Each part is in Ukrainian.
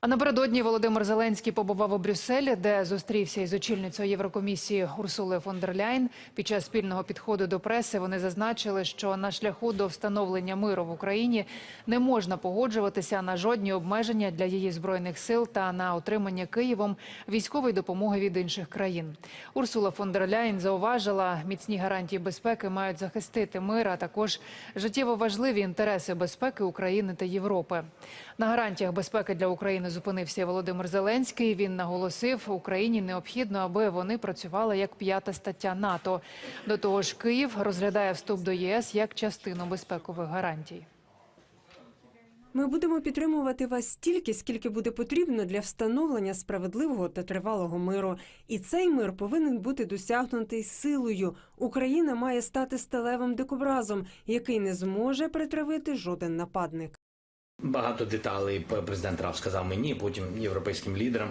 А напередодні Володимир Зеленський побував у Брюсселі, де зустрівся із очільницею Єврокомісії Урсулою фон дер Ляйн. Під час спільного підходу до преси вони зазначили, що на шляху до встановлення миру в Україні не можна погоджуватися на жодні обмеження для її збройних сил та на отримання Києвом військової допомоги від інших країн. Урсула фон дер Ляйн зауважила, міцні гарантії безпеки мають захистити мир, а також життєво важливі інтереси безпеки України та Європи. На гарантіях безпеки для України зупинився Володимир Зеленський. Він наголосив, Україні необхідно, аби вони працювали як п'ята стаття НАТО. До того ж, Київ розглядає вступ до ЄС як частину безпекових гарантій. Ми будемо підтримувати вас стільки, скільки буде потрібно для встановлення справедливого та тривалого миру. І цей мир повинен бути досягнутий силою. Україна має стати сталевим дикобразом, який не зможе притравити жоден нападник. Багато деталей президент Рав сказав мені, потім європейським лідерам.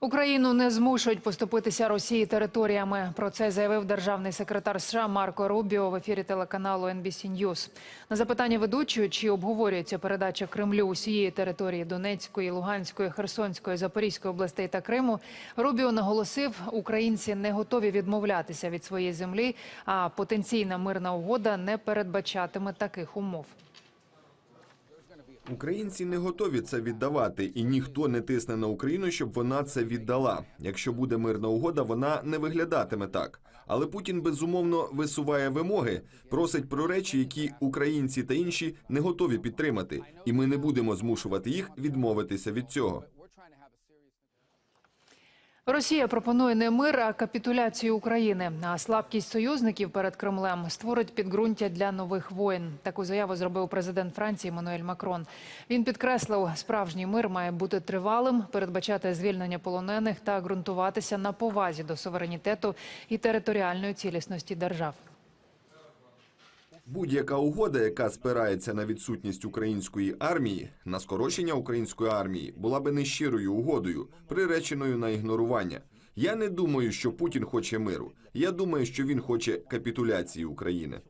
Україну не змушують поступитися Росії територіями. Про це заявив державний секретар США Марко Рубіо в ефірі телеканалу NBC News. На запитання ведучої, чи обговорюється передача Кремлю усієї території Донецької, Луганської, Херсонської, Запорізької областей та Криму, Рубіо наголосив, українці не готові відмовлятися від своєї землі, а потенційна мирна угода не передбачатиме таких умов. Українці не готові це віддавати, і ніхто не тисне на Україну, щоб вона це віддала. Якщо буде мирна угода, вона не виглядатиме так. Але Путін безумовно висуває вимоги, просить про речі, які українці та інші не готові підтримати, і ми не будемо змушувати їх відмовитися від цього. Росія пропонує не мир, а капітуляцію України. А слабкість союзників перед Кремлем створить підґрунтя для нових воєн. Таку заяву зробив президент Франції Мануель Макрон. Він підкреслив, справжній мир має бути тривалим, передбачати звільнення полонених та ґрунтуватися на повазі до суверенітету і територіальної цілісності держав. Будь-яка угода, яка спирається на відсутність української армії, на скорочення української армії, була би нещирою угодою, приреченою на ігнорування. Я не думаю, що Путін хоче миру. Я думаю, що він хоче капітуляції України.